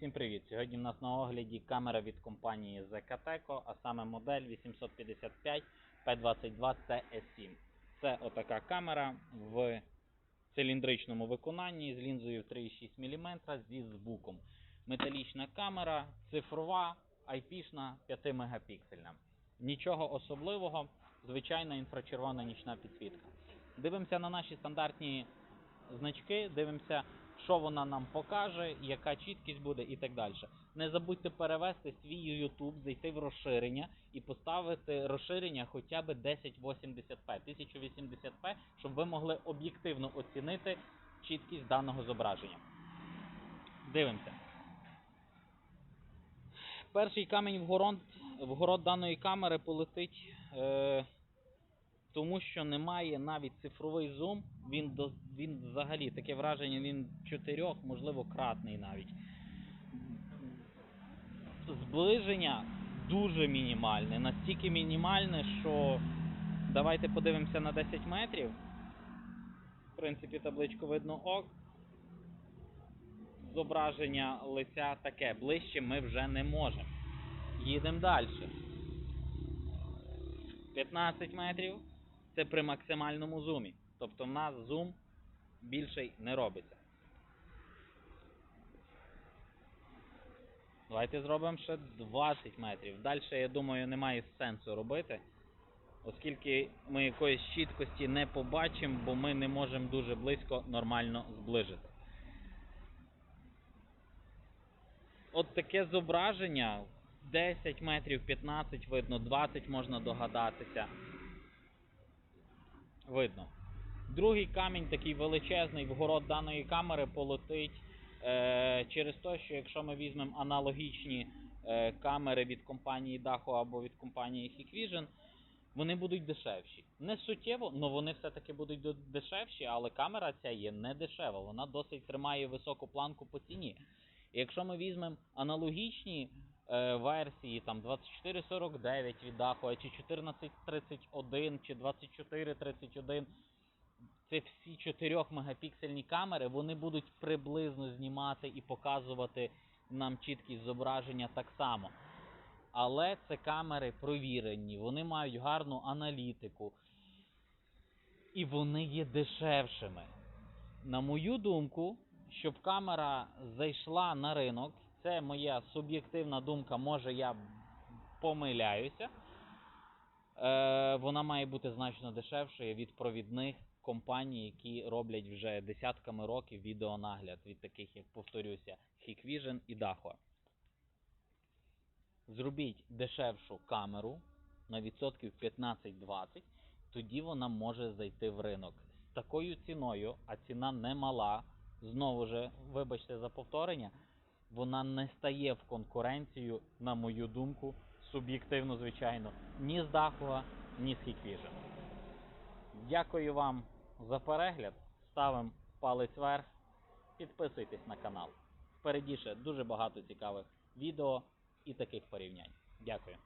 Всім привіт! Сьогодні в нас на огляді камера від компанії Zekateco, а саме модель 855 P22 CS7. Це отака камера в циліндричному виконанні з лінзою в 3,6 мм зі звуком. Металічна камера, цифрова, IP-шна, 5 мегапіксельна. Нічого особливого, звичайна інфрачервона нічна підсвітка. Дивимося на наші стандартні значки, дивимося, що вона нам покаже, яка чіткість буде і так далі. Не забудьте перевести свій YouTube, зайти в розширення і поставити розширення хоча б 1080p, 1080p, щоб ви могли об'єктивно оцінити чіткість даного зображення. Дивимося. Перший камінь в город, в город даної камери полетить. Е, тому що немає навіть цифровий зум, він до він взагалі таке враження, він чотирьох, можливо, кратний навіть. Зближення дуже мінімальне, настільки мінімальне, що давайте подивимося на 10 метрів. В принципі, табличку видно ок. Зображення лиця таке, ближче ми вже не можемо. Їдемо далі. 15 метрів це при максимальному зумі. Тобто в нас зум більший не робиться. Давайте зробимо ще 20 метрів. Далі, я думаю, немає сенсу робити, оскільки ми якоїсь чіткості не побачимо, бо ми не можемо дуже близько нормально зближити. От таке зображення 10 метрів, 15 видно, 20 можна догадатися. Видно. Другий камінь, такий величезний, в город даної камери полетить е, через те, що якщо ми візьмемо аналогічні е, камери від компанії Daho або від компанії Hikvision, вони будуть дешевші. Не суттєво, але вони все-таки будуть дешевші, але камера ця є не дешева, вона досить тримає високу планку по ціні. І якщо ми візьмемо аналогічні версії, там 2449 від Daho, чи 1431, чи 2431, це всі 4 мегапіксельні камери, вони будуть приблизно знімати і показувати нам чіткість зображення так само. Але це камери провірені, вони мають гарну аналітику. І вони є дешевшими. На мою думку, щоб камера зайшла на ринок, це моя суб'єктивна думка, може я помиляюся. Е, вона має бути значно дешевшою від провідних компаній, які роблять вже десятками років відеонагляд від таких, як повторюся, Hikvision і Daho. Зробіть дешевшу камеру на відсотків 15-20, тоді вона може зайти в ринок. З такою ціною, а ціна не мала, знову ж, вибачте за повторення, вона не стає в конкуренцію, на мою думку, суб'єктивно, звичайно, ні з Дахова, ні з Hikvision. Дякую вам за перегляд. Ставимо палець вверх, підписуйтесь на канал. Впереді ще дуже багато цікавих відео і таких порівнянь. Дякую.